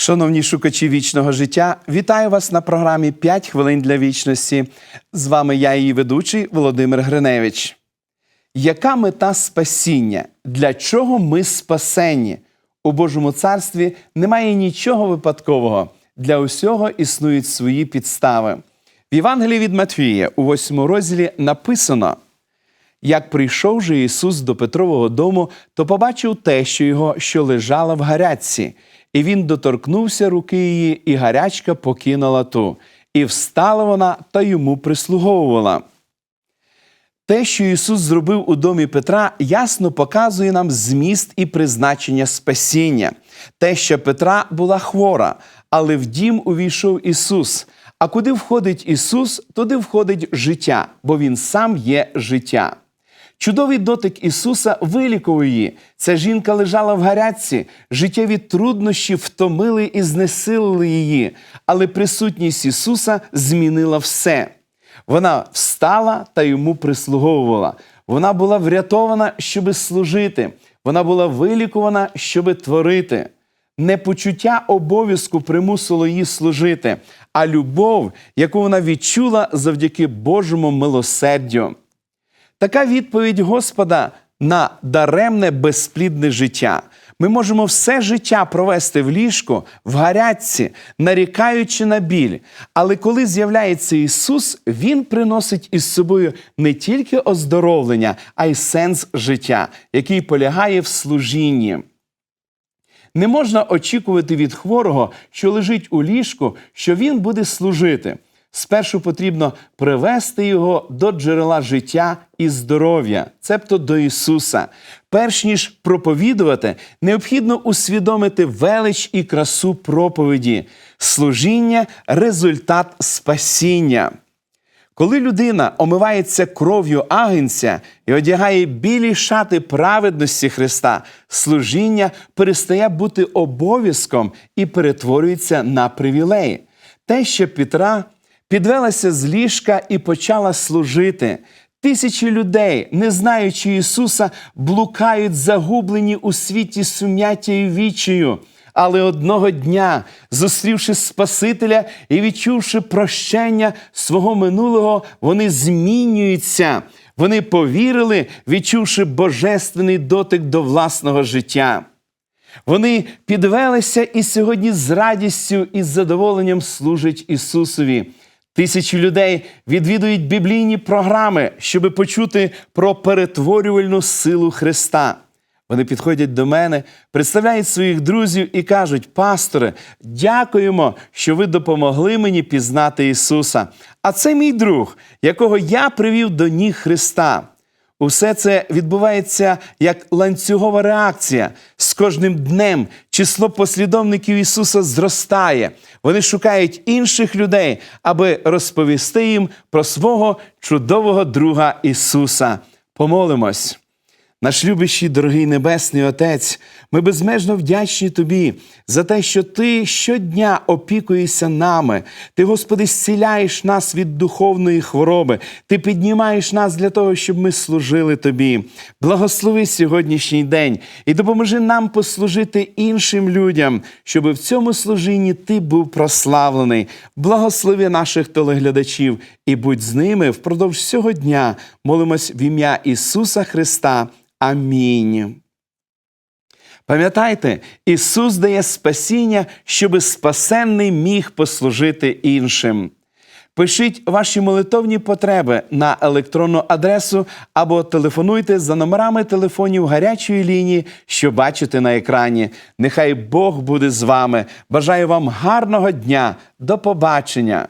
Шановні шукачі вічного життя, вітаю вас на програмі «5 хвилин для вічності. З вами я, її ведучий Володимир Гриневич. Яка мета спасіння? Для чого ми спасені? У Божому царстві немає нічого випадкового. Для усього існують свої підстави. В Євангелії від Матвія у 8 розділі написано: як прийшов же Ісус до Петрового дому, то побачив те, що його, що лежала в гарячці, і він доторкнувся руки її, і гарячка покинула ту. І встала вона та йому прислуговувала. Те, що Ісус зробив у домі Петра, ясно показує нам зміст і призначення спасіння. Те, що Петра була хвора, але в дім увійшов Ісус. А куди входить Ісус, туди входить життя, бо Він сам є життя. Чудовий дотик Ісуса вилікував її. Ця жінка лежала в гарячці, життєві труднощі втомили і знесилили її, але присутність Ісуса змінила все. Вона встала та йому прислуговувала. Вона була врятована, щоби служити. Вона була вилікувана, щоби творити. Не почуття обов'язку примусило її служити, а любов, яку вона відчула завдяки Божому милосердю. Така відповідь Господа на даремне безплідне життя. Ми можемо все життя провести в ліжку, в гарячці, нарікаючи на біль. Але коли з'являється Ісус, Він приносить із собою не тільки оздоровлення, а й сенс життя, який полягає в служінні. Не можна очікувати від хворого, що лежить у ліжку, що він буде служити. Спершу потрібно привести його до джерела життя і здоров'я, цебто до Ісуса. Перш ніж проповідувати, необхідно усвідомити велич і красу проповіді, служіння результат спасіння. Коли людина омивається кров'ю агнця і одягає білі шати праведності Христа, служіння перестає бути обов'язком і перетворюється на привілей. Те, що Петра підвелася з ліжка і почала служити. Тисячі людей, не знаючи Ісуса, блукають загублені у світі сум'яття і вічею. Але одного дня, зустрівши Спасителя і відчувши прощення свого минулого, вони змінюються. Вони повірили, відчувши божественний дотик до власного життя. Вони підвелися і сьогодні з радістю і з задоволенням служать Ісусові. Тисячі людей відвідують біблійні програми, щоб почути про перетворювальну силу Христа. Вони підходять до мене, представляють своїх друзів і кажуть: пасторе, дякуємо, що ви допомогли мені пізнати Ісуса. А це мій друг, якого я привів до ніг Христа. Усе це відбувається як ланцюгова реакція. З кожним днем число послідовників Ісуса зростає. Вони шукають інших людей, аби розповісти їм про свого чудового друга Ісуса. Помолимось. Наш любящий, дорогий Небесний Отець, ми безмежно вдячні Тобі за те, що Ти щодня опікуєшся нами. Ти, Господи, зціляєш нас від духовної хвороби. Ти піднімаєш нас для того, щоб ми служили Тобі. Благослови сьогоднішній день і допоможи нам послужити іншим людям, щоб в цьому служінні Ти був прославлений. Благослови наших телеглядачів і будь з ними впродовж всього дня. Молимось в ім'я Ісуса Христа. Амінь. Пам'ятайте, Ісус дає спасіння, щоби спасенний міг послужити іншим. Пишіть ваші молитовні потреби на електронну адресу або телефонуйте за номерами телефонів гарячої лінії, що бачите на екрані. Нехай Бог буде з вами. Бажаю вам гарного дня. До побачення!